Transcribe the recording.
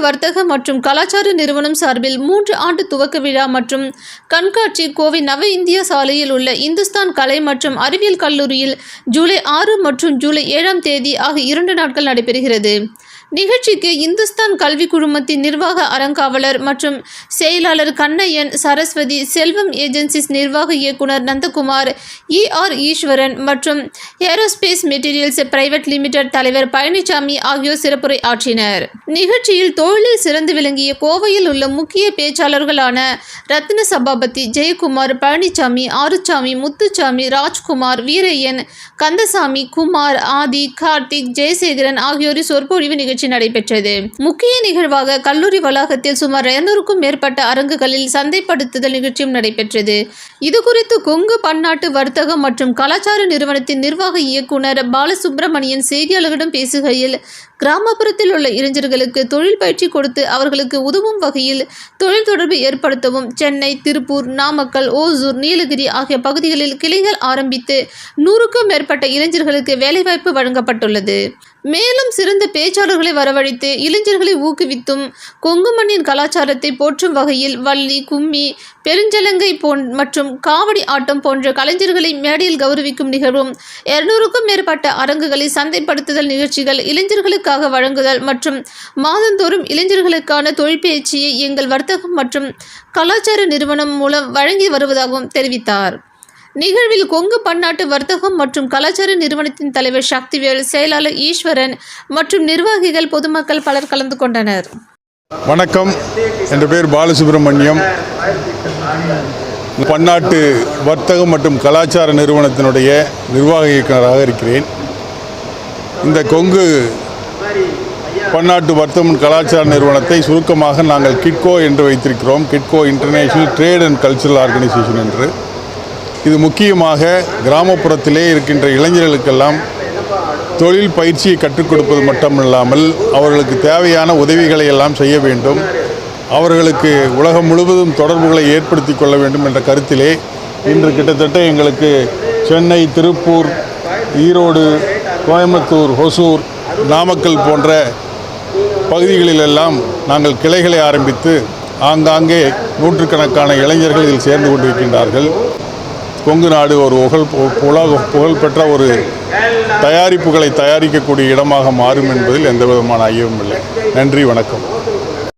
வர்த்தக மற்றும் கலாச்சார நிறுவனம் சார்பில் மூன்று ஆண்டு துவக்க விழா மற்றும் கண்காட்சி கோவை நவ இந்தியா சாலையில் உள்ள இந்துஸ்தான் கலை மற்றும் அறிவியல் கல்லூரியில் ஜூலை ஆறு மற்றும் ஜூலை ஏழாம் தேதி ஆகிய இரண்டு நாட்கள் நடைபெறுகிறது. நிகழ்ச்சிக்கு இந்துஸ்தான் கல்வி குழுமத்தின் நிர்வாக அறங்காவலர் மற்றும் செயலாளர் கண்ணையன் சரஸ்வதி செல்வம் ஏஜென்சிஸ் நிர்வாக இயக்குனர் நந்தகுமார் இஆர் ஈஸ்வரன் மற்றும் ஏரோஸ்பேஸ் மெட்டீரியல்ஸ் பிரைவேட் லிமிடெட் தலைவர் பழனிசாமி ஆகியோர் சிறப்புரை ஆற்றினர். நிகழ்ச்சியில் தொழிலில் சிறந்து விளங்கிய கோவையில் உள்ள முக்கிய பேச்சாளர்களான ரத்ன சபாபதி ஜெயக்குமார் பழனிசாமி ஆறுச்சாமி முத்துச்சாமி ராஜ்குமார் வீரையன் கந்தசாமி குமார் ஆதி கார்த்திக் ஜெயசேகரன் ஆகியோரின் சொற்பொழிவு நிகழ்ச்சி நடைபெற்றது. முக்கிய நிகழ்வாக கல்லூரி வளாகத்தில் சுமார் இருநூறுக்கும் மேற்பட்ட அரங்குகளில் சந்தைப்படுத்துதல் நிகழ்ச்சியும் நடைபெற்றது. இதுகுறித்து கொங்கு பன்னாட்டு வர்த்தகம் மற்றும் கலாச்சார நிறுவனத்தின் நிர்வாக இயக்குனர் பாலசுப்ரமணியன் செய்தியாளர்களிடம் பேசுகையில் கிராமப்புறத்தில் உள்ள இளைஞர்களுக்கு தொழில் பயிற்சி கொடுத்து அவர்களுக்கு உதவும் வகையில் தொழில் தொடர்பு ஏற்படுத்தவும் சென்னை திருப்பூர் நாமக்கல் ஓசூர் நீலகிரி ஆகிய பகுதிகளில் கிளைகள் ஆரம்பித்து நூறுக்கும் மேற்பட்ட இளைஞர்களுக்கு வேலைவாய்ப்பு வழங்கப்பட்டுள்ளது. மேலும் சிறந்த பேச்சாளர்களை வரவழைத்து இளைஞர்களை ஊக்குவித்தும் கொங்கு மண்ணின் கலாச்சாரத்தை போற்றும் வகையில் வள்ளி கும்மி பெருஞ்சலங்கை போன் மற்றும் காவடி ஆட்டம் போன்ற கலைஞர்களை மேடையில் கௌரவிக்கும் நிகழ்வும் இருநூறுக்கும் மேற்பட்ட அரங்குகளை சந்தைப்படுத்துதல் நிகழ்ச்சிகள் இளைஞர்களுக்கு இளைஞர்களுக்காக வழங்குதல் மற்றும் மாதந்தோறும் இளைஞர்களுக்கான தொழிற்பயிற்சியை எங்கள் வர்த்தகம் மற்றும் கலாச்சார நிறுவனம் மூலம் வழங்கி வருவதாகவும் தெரிவித்தார். நிகழ்வில் கொங்கு பன்னாட்டு வர்த்தகம் மற்றும் கலாச்சார நிறுவனத்தின் தலைவர் சக்திவேல் செயலாளர் ஈஸ்வரன் மற்றும் நிர்வாகிகள் பொதுமக்கள் பலர் கலந்து கொண்டனர். வணக்கம். என் பேர் பாலசுப்ரமணியம். பன்னாட்டு வர்த்தகம் மற்றும் கலாச்சார நிறுவனத்தினுடைய நிர்வாக இயக்குநராக இருக்கிறேன். இந்த கொங்கு பன்னாட்டு வர்த்தகம் கலாச்சார நிறுவனத்தை சுருக்கமாக நாங்கள் கிட்கோ என்று வைத்திருக்கிறோம். KITCO international trade and cultural organisation என்று. இது முக்கியமாக கிராமப்புறத்திலே இருக்கின்ற இளைஞர்களுக்கெல்லாம் தொழில் பயிற்சியை கற்றுக் கொடுப்பது மட்டுமில்லாமல் அவர்களுக்கு தேவையான உதவிகளை எல்லாம் செய்ய வேண்டும். அவர்களுக்கு உலகம் முழுவதும் தொடர்புகளை ஏற்படுத்தி கொள்ள வேண்டும் என்ற கருத்திலே இன்று கிட்டத்தட்ட எங்களுக்கு சென்னை திருப்பூர் ஈரோடு கோயம்புத்தூர் ஹொசூர் நாமக்கல் போன்ற பகுதிகளிலெல்லாம் நாங்கள் கிளைகளை ஆரம்பித்து ஆங்காங்கே நூற்றுக்கணக்கான இளைஞர்கள் இதில் சேர்ந்து கொண்டிருக்கின்றார்கள். கொங்கு நாடு ஒரு புகழ் உலக புகழ்பெற்ற ஒரு தயாரிப்புகளை தயாரிக்கக்கூடிய இடமாக மாறும் என்பதில் எந்த விதமான ஐயமும் இல்லை. நன்றி வணக்கம்.